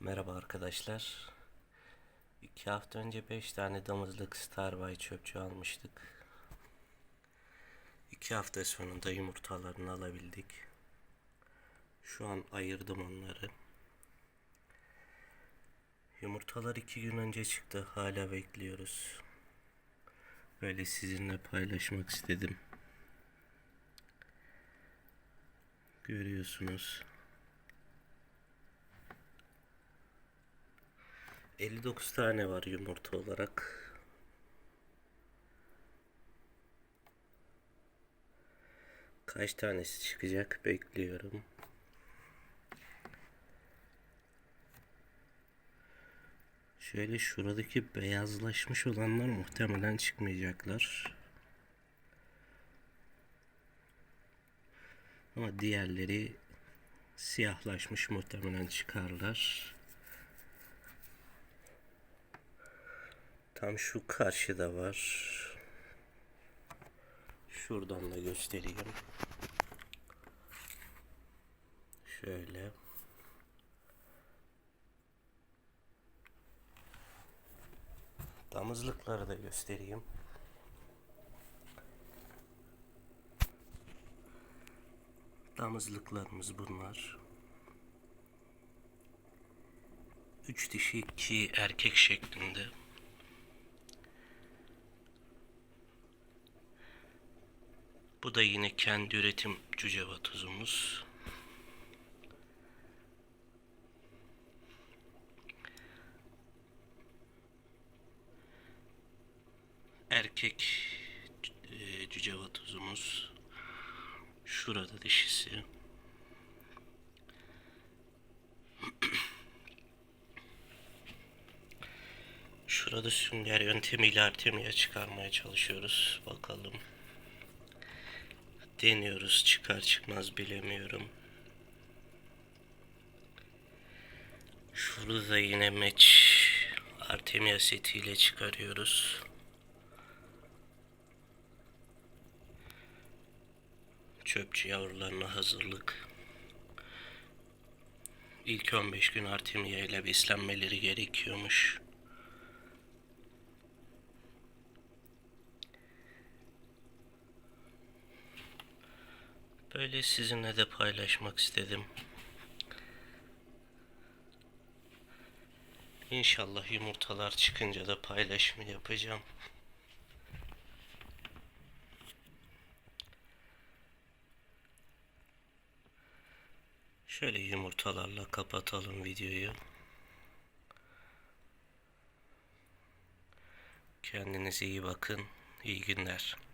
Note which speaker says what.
Speaker 1: Merhaba arkadaşlar. İki hafta önce 5 tane damızlık Starbay çöpçü almıştık. İki hafta sonunda yumurtalarını alabildik. Şu an ayırdım onları. Yumurtalar iki gün önce çıktı. Hala bekliyoruz. Böyle sizinle paylaşmak istedim. Görüyorsunuz. 59 tane var yumurta olarak. Kaç tanesi çıkacak bekliyorum. Şöyle şuradaki beyazlaşmış olanlar muhtemelen çıkmayacaklar. Ama diğerleri siyahlaşmış muhtemelen çıkarlar. Tam şu karşıda var. Şuradan da göstereyim. Şöyle. Damızlıkları da göstereyim. Damızlıklarımız bunlar. Üç dişi iki erkek şeklinde. Bu da yine kendi üretim cüceva tuzumuz. Erkek e, cüceva tuzumuz. Şurada dişisi. Şurada sünger yöntemiyle artemiye çıkarmaya çalışıyoruz. Bakalım. Deniyoruz çıkar çıkmaz bilemiyorum. Şurada da yine meç Artemia setiyle çıkarıyoruz. Çöpçü yavrularına hazırlık. İlk 15 gün Artemia ile beslenmeleri gerekiyormuş. Böyle sizinle de paylaşmak istedim. İnşallah yumurtalar çıkınca da paylaşımı yapacağım. Şöyle yumurtalarla kapatalım videoyu. Kendinize iyi bakın. İyi günler.